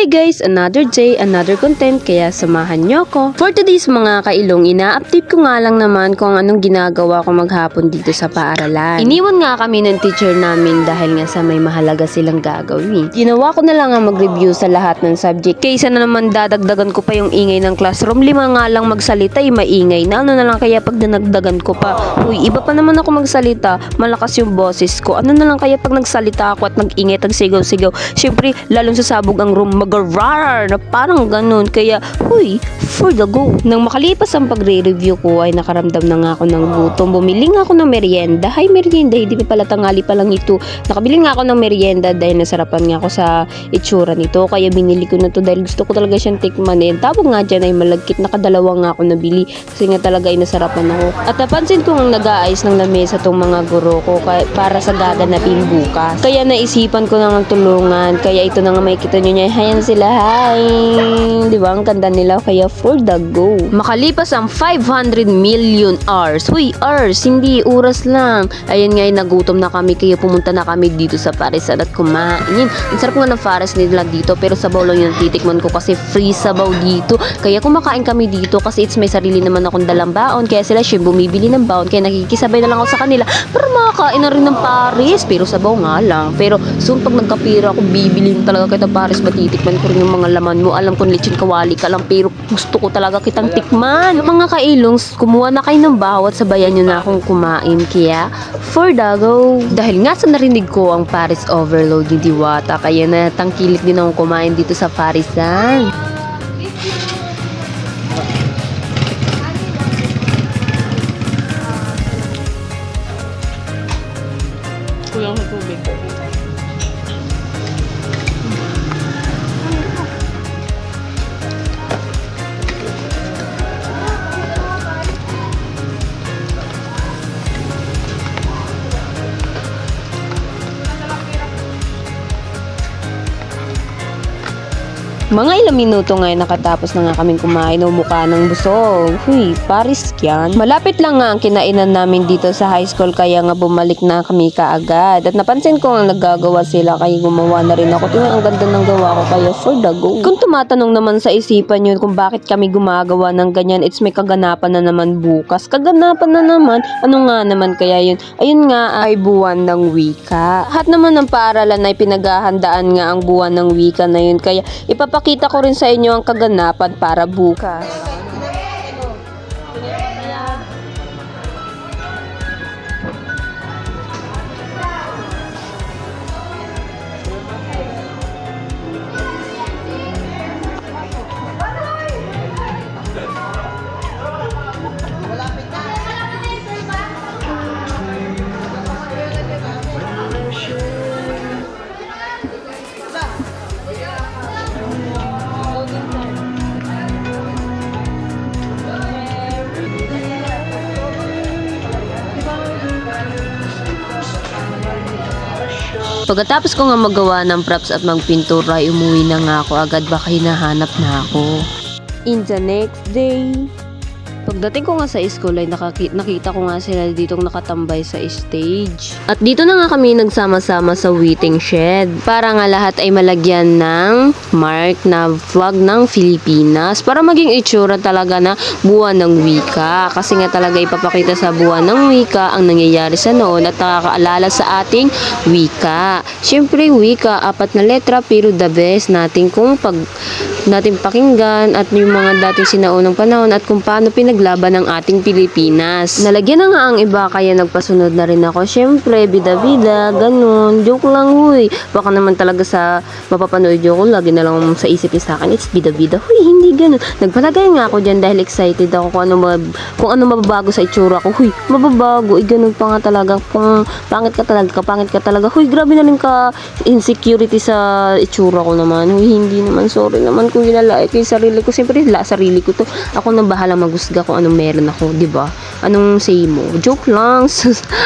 Hi guys! Another day, another content, kaya samahan nyo ko. For today's mga kailong, ina-update ko nga lang naman kung anong ginagawa ko maghapon dito sa paaralan. Iniwan nga kami ng teacher namin dahil nga sa may mahalaga silang gagawin. Ginawa ko na lang ang mag-review sa lahat ng subject. Kaysa na naman dadagdagan ko pa yung ingay ng classroom, lima nga lang magsalita ay maingay na. Ano na lang kaya pag dinagdagan ko pa? Uy, iba pa naman ako magsalita, malakas yung boses ko. Ano na lang kaya pag nagsalita ako at nag-ingay, tagsigaw-sigaw. Siyempre, lalong sasabog ang room, mag-rar na parang ganun. Kaya, huy, for the go. Nang makalipas ang pagre-review ko ay nakaramdam na nga ako ng gutom. Bumili nga ako ng merienda. Hay merienda, hindi pa pala tangali pa lang ito. Nakabili nga ako ng merienda dahil nasarapan nga ako sa itsura nito. Kaya binili ko na to dahil gusto ko talaga siyang tikman. Eh, tawag nga dyan ay malagkit. Nakadalawa nga ako nabili kasi nga talaga ay nasarapan ako. At napansin ko ang nag-aayos ng lamesa tong mga guro ko para sa gaganapin bukas. Kaya naisipan ko nang tulungan. Kaya ito na nga makikita nyo niya. Hayan sila. Hi! Di ba? Ang ganda nila. Kaya for the go. Makalipas ang 500 million hours. Uy, hours. Hindi oras lang. Ayan nga, nagutom na kami. Kaya pumunta na kami dito sa Parisan at kumain. Ang sarap nga ng Fares nila dito. Pero sabaw lang yung titikman ko kasi free sabaw dito. Kaya kumakain kami dito kasi it's may sarili naman akong dalang baon. Kaya sila siya bumibili ng baon. Kaya nakikisabay na lang ako sa kanila. Para makakain na rin ng Paris. Pero sabaw nga lang. Pero soon pag nagkapira ako, bibili na talaga kita Paris. Matitikman ko rin yung mga laman mo. Alam ko lechon kawali ka lang. Pero gusto ko talaga kitang tikman. Mga kailongs, kumuha na kayo ng bawat sabayan nyo na akong kumain. Kaya, for dago. Dahil nga sa narinig ko ang Paris overload ni Diwata. Kaya natangkilik din akong kumain dito sa Parisan. Mga ilang minuto nga nakatapos na nga kaming kumain o mukha ng busog. Huy, Paris yan. Malapit lang nga ang kinainan namin dito sa high school kaya nga bumalik na kami kaagad. At napansin ko ang naggagawa sila kaya gumawa na rin ako. Tingnan ang ganda ng gawa ko kaya for the go. Kung tumatanong naman sa isipan nyo kung bakit kami gumagawa ng ganyan, it's may kaganapan na naman bukas. Kaganapan na naman. Ano nga naman kaya yun? Ayun nga ay buwan ng wika. Lahat naman ng paaralan ay pinaghahandaan nga ang buwan ng wika na yun. Kaya ipapakita ko rin sa inyo ang kaganapan para bukas. Pagkatapos ko nga magawa ng props at magpintura, umuwi na nga ako agad baka hinahanap na ako. In the next day, Pagdating ko nga sa school ay nakaki- nakita ko nga sila dito nakatambay sa stage. At dito na nga kami nagsama-sama sa waiting shed. Para nga lahat ay malagyan ng mark na flag ng Pilipinas. Para maging itsura talaga na buwan ng wika. Kasi nga talaga ipapakita sa buwan ng wika ang nangyayari sa noon at nakakaalala sa ating wika. Siyempre wika, apat na letra pero the best natin kung pag natin pakinggan at yung mga dating sinaunang panahon at kung paano pinaglaban ng ating Pilipinas. Nalagyan na nga ang iba kaya nagpasunod na rin ako. Siyempre, bida-bida, ganun. Joke lang, huy. Baka naman talaga sa mapapanood ko, lagi na lang sa isip niya sa akin, it's bida-bida. Huy, hindi ganun. Nagpalagay nga ako dyan dahil excited ako kung ano, mab- kung ano mababago sa itsura ko. Huy, mababago. Eh, ganun pa nga talaga. Kung pangit ka talaga, kapangit ka talaga. Huy, grabe na rin ka insecurity sa itsura ko naman. Huy, hindi naman. Sorry naman, kong ginalait ko yung sarili ko. Siyempre, la, sarili ko to. Ako na bahala magusga kung anong meron ako, di ba? Anong say mo? Joke lang.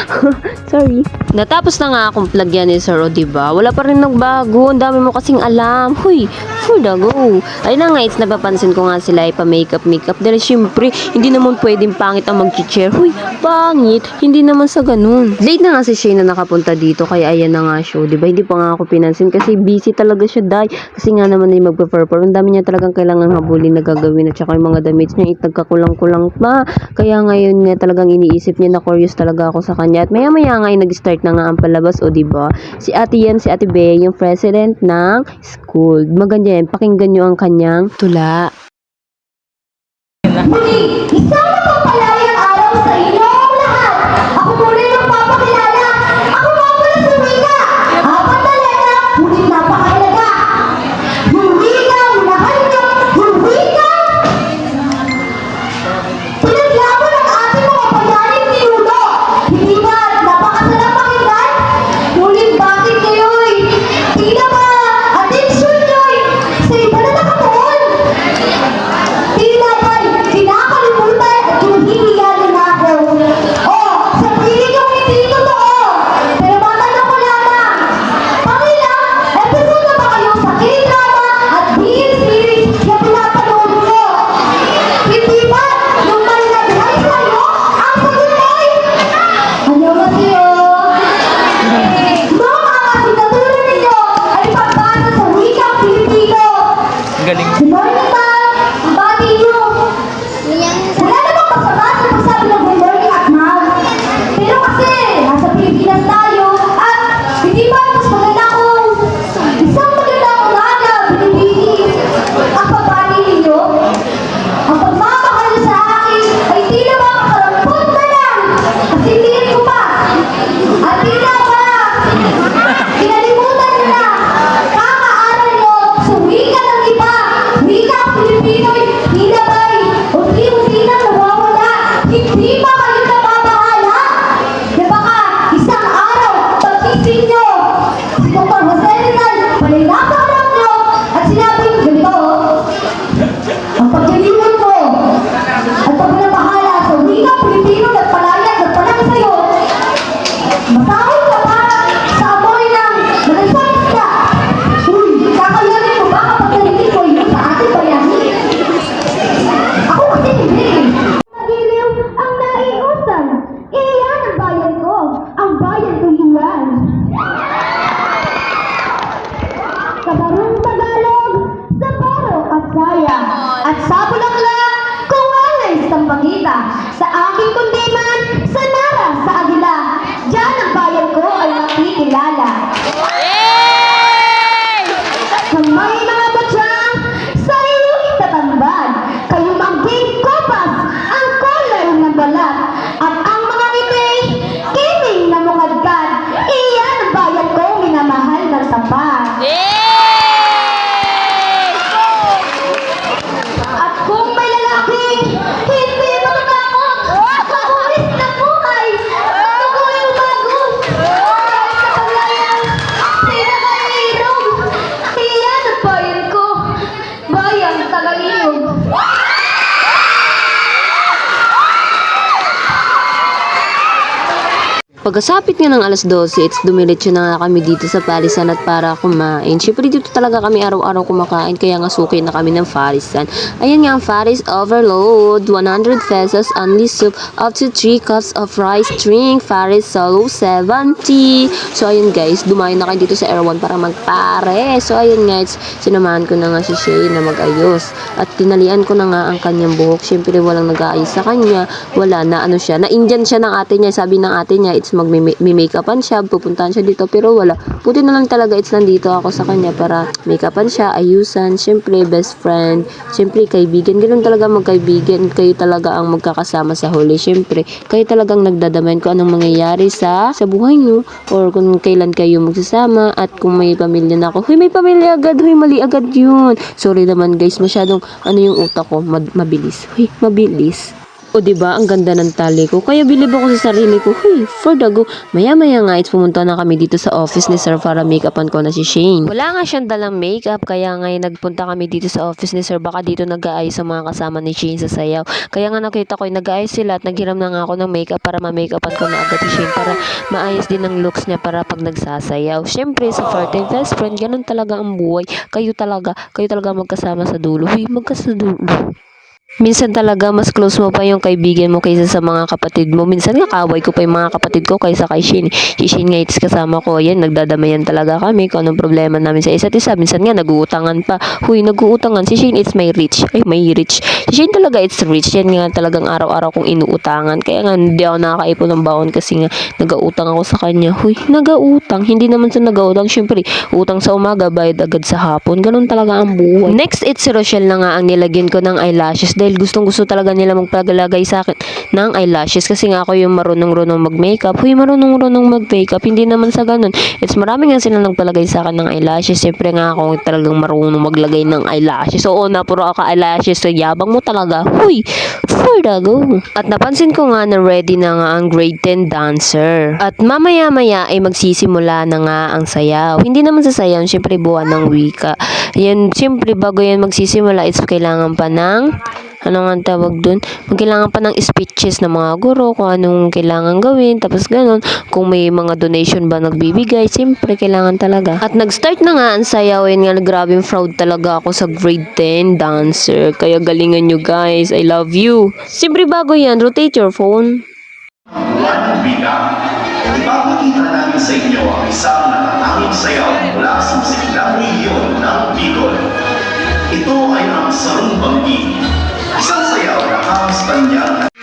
Sorry. Natapos na nga akong plagyan ni Sir, di ba? Wala pa rin nagbago. Ang dami mo kasing alam. Huy, for the go. Ayun na nga, it's napapansin ko nga sila ay pa-makeup, makeup. Dahil syempre, hindi naman pwedeng pangit ang mag-chair. Huy, pangit. Hindi naman sa ganun. Late na nga si Shane na nakapunta dito, kaya ayan na nga show. Di ba? Hindi pa nga ako pinansin kasi busy talaga siya, dai. Kasi nga naman ay magpa-perform. Ang dami niya talagang kailangan habulin na gagawin at saka yung mga damit niya, itagkakulang-kulang pa. Kaya ngayon nga talagang iniisip niya na curious talaga ako sa kanya. At maya-maya nga ay nag-start na nga ang palabas, o di ba? Si ate yan, si ate Bea, yung president ng school. Maganda yan. Pakinggan niyo ang kanyang tula. Muli, Tagalog. Pagkasapit nga ng alas 12, it's dumiretso na nga kami dito sa Parisan at para kumain. Siyempre dito talaga kami araw-araw kumakain kaya nga suki na kami ng Parisan. Ayan nga ang Paris Overload, 100 pesos only soup up to 3 cups of rice drink, Paris Solo 70. So ayun guys, dumayo na kayo dito sa 1 para magpare. So ayun guys, sinamahan ko na nga si Shay na mag-ayos. At tinalian ko na nga ang kanyang buhok. Siyempre walang nag-aayos sa kanya. Wala na ano siya. Na Indian siya ng ate niya. Sabi ng ate niya, it's mag-makeupan siya. Pupuntahan siya dito. Pero wala. Buti na lang talaga it's nandito ako sa kanya para makeupan siya, ayusan. Siyempre best friend. Siyempre kaibigan. Ganun talaga magkaibigan. Kayo talaga ang magkakasama sa huli. Siyempre, kayo talagang nagdadamayan kung anong mangyayari sa sa buhay niyo or kung kailan kayo magsasama at kung may pamilya na ako. Huy, may pamilya agad. Huy, mali agad yun. Sorry naman guys, masyadong ano yung utak ko, mabilis. Huy, mabilis. O ba ang ganda ng tali ko. Kaya bilib ako sa sarili ko. Hey, for the go. Maya-maya nga, it's pumunta na kami dito sa office ni Sir para make-upan ko na si Shane. Wala nga siyang dalang makeup, kaya nga nagpunta kami dito sa office ni Sir. Baka dito nag-aayos ang mga kasama ni Shane sa sayaw. Kaya nga nakita ko, nag-aayos sila at naghiram na nga ako ng makeup para ma-makeupan ko na agad si Shane para maayos din ang looks niya para pag nagsasayaw. Siyempre, sa 14 best friend, ganun talaga ang buhay. Kayo talaga, kayo talaga magkasama sa dulo. Huy, magkasadulo. Minsan talaga mas close mo pa yung kaibigan mo kaysa sa mga kapatid mo. Minsan nga kaway ko pa yung mga kapatid ko kaysa kay Shin. Si Shin nga it's kasama ko. Yan, nagdadamayan talaga kami kung anong problema namin sa isa't isa. Minsan nga naguutangan pa. Huy, naguutangan. Si Shin it's may rich. Ay, may rich. Shin talaga it's rich. Yan nga talagang araw-araw kong inuutangan. Kaya nga hindi ako nakakaipon ng baon kasi nga nagautang ako sa kanya. Huy, nagautang. Hindi naman sa nagautang. Siyempre, utang sa umaga, bayad agad sa hapon. Ganun talaga ang buhay. Next, it's Rochelle na nga ang nilagyan ko ng eyelashes dahil gustong gusto talaga nila magpagalagay sa akin ng eyelashes kasi nga ako yung marunong-runong mag-makeup. Huy, marunong-runong mag-makeup. Hindi naman sa ganun. It's marami nga sila nagpalagay sa akin ng eyelashes. Siyempre nga ako talagang marunong maglagay ng eyelashes. Oo, na puro ako eyelashes. So, yabang mo talaga. Huy, the go. At napansin ko nga na ready na nga ang grade 10 dancer. At mamaya-maya ay magsisimula na nga ang sayaw. Hindi naman sa sayaw, siyempre buwan ng wika. Yan, siyempre bago yan magsisimula, it's kailangan pa ng ano nga tawag dun? Kailangan pa ng speeches ng mga guro, kung anong kailangan gawin, tapos ganun. Kung may mga donation ba nagbibigay, siyempre kailangan talaga. At nag-start na nga ang sayawin nga, grabe proud talaga ako sa grade 10 dancer. Kaya galingan nyo guys, I love you. Siyempre bago yan, rotate your phone. Buwan Wika. Ipapakita namin sa inyo ang isang natatanging sayaw mula sa masiglang ng Bicol. Ito ay ang Sarong Banggi. Isang sayaw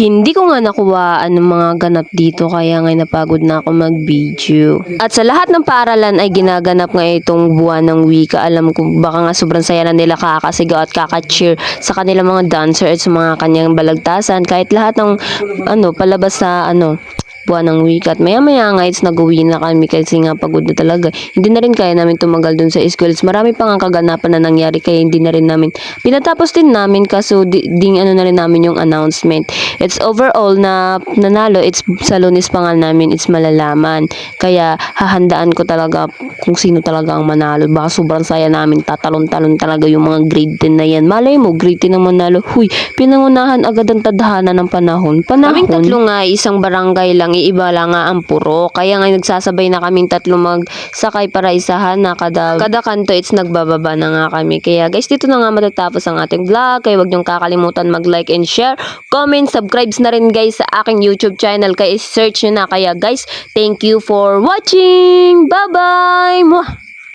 hindi ko nga nakuha ng mga ganap dito kaya nga napagod na ako mag-video. At sa lahat ng paaralan ay ginaganap nga itong buwan ng wika. Alam ko baka nga sobrang saya na nila kakasigaw at kaka-cheer sa kanilang mga dancer at sa mga kanyang balagtasan kahit lahat ng ano palabas sa ano buwan ng wika. At maya maya nga it's nag-uwi na kami kasi nga pagod na talaga. Hindi na rin kaya namin tumagal dun sa school. Marami pa nga kaganapan na nangyari kaya hindi na rin namin pinatapos din namin kaso di, ding ano na rin namin yung announcement. It's overall na nanalo. It's sa lunis pa nga namin. It's malalaman. Kaya hahandaan ko talaga kung sino talaga ang manalo. Baka sobrang saya namin. Tatalon-talon talaga yung mga grade 10 na yan. Malay mo, grade 10 ang manalo. Huy, pinangunahan agad ang tadhana ng panahon. Panahon. Kaming tatlo nga, isang barangay lang, iiba lang nga ang puro. Kaya nga nagsasabay na kaming tatlo magsakay para isahan na kada, kada kanto it's nagbababa na nga kami. Kaya guys, dito na nga matatapos ang ating vlog. Kaya wag niyong kakalimutan mag-like and share, comment, subscribes na rin guys sa aking YouTube channel. Kaya search nyo na. Kaya guys, thank you for watching. Bye-bye!